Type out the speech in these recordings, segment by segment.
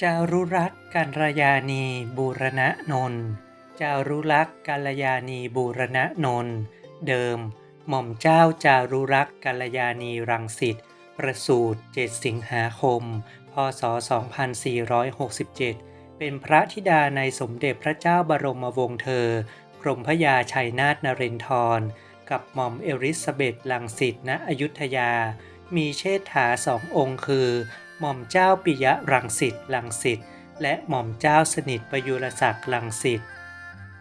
จารุรักษ์กัลยาณีบูรณะนนท์จารุรักษ์กัลยาณีบูรณะนนท์เดิม หม่อมเจ้าจารุรักษ์กัลยาณีรังสิตประสูติ7สิงหาคม พศ 2467 เป็นพระธิดาในสมเด็จพระเจ้าบรมวงศ์เธอ กรมพระยาชัยนาทนเรนทร กับหม่อมเอลิซาเบธลังสิตณอยุธยา มีเชษฐาสององค์คือ หม่อมเจ้าปิยะรังสิตลังสิตและหม่อมเจ้าสนิทประยุรศักดิ์ลังสิต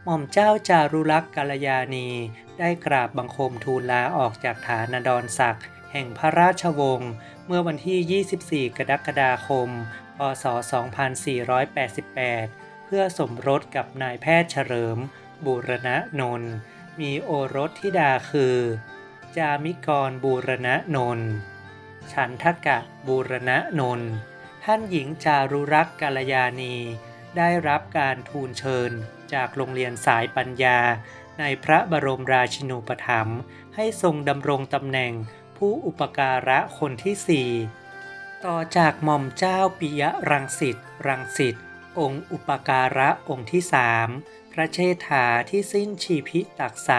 หม่อมเจ้าจารุลักษณ์กัลยาณีได้กราบบังคมทูลลาออกจากฐานาดรศักดิ์แห่งพระราชวงศ์เมื่อวันที่ 24 กรกฎาคม พศ 2488 เพื่อสมรสกับนายแพทย์เฉลิม บูรณะนนท์มีโอรสธิดาคือ จามิกรบูรณะนนท์ ฉันทกะบูรณะนนท์ท่านหญิงจารุรักษ์กาลยาณีได้รับการทูลเชิญ จากโรงเรียนสายปัญญา ในพระบรมราชินูปถัมภ์ให้ทรงดำรงตำแหน่งผู้อุปการะคนที่สี่ต่อจากหม่อมเจ้าปิยรังสิตรังสิตองค์อุปการะองค์ที่สามพระเชษฐาที่สิ้นชีพิตักใส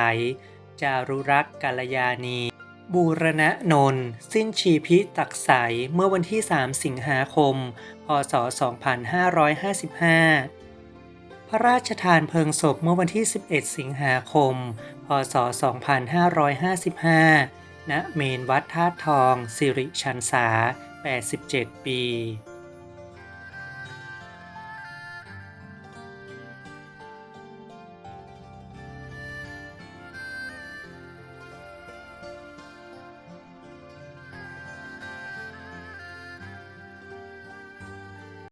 จารุรักษ์กาลยาณี บูรณะนนท์สิ้นชีพิตักใสเมื่อวันที่ 3 สิงหาคม พศ 2555 พระราชทานเพลิงศพเมื่อวันที่ 11 สิงหาคม พศ 2555 ณ เมนวัดธาตุทอง สิริชันษา 87 ปี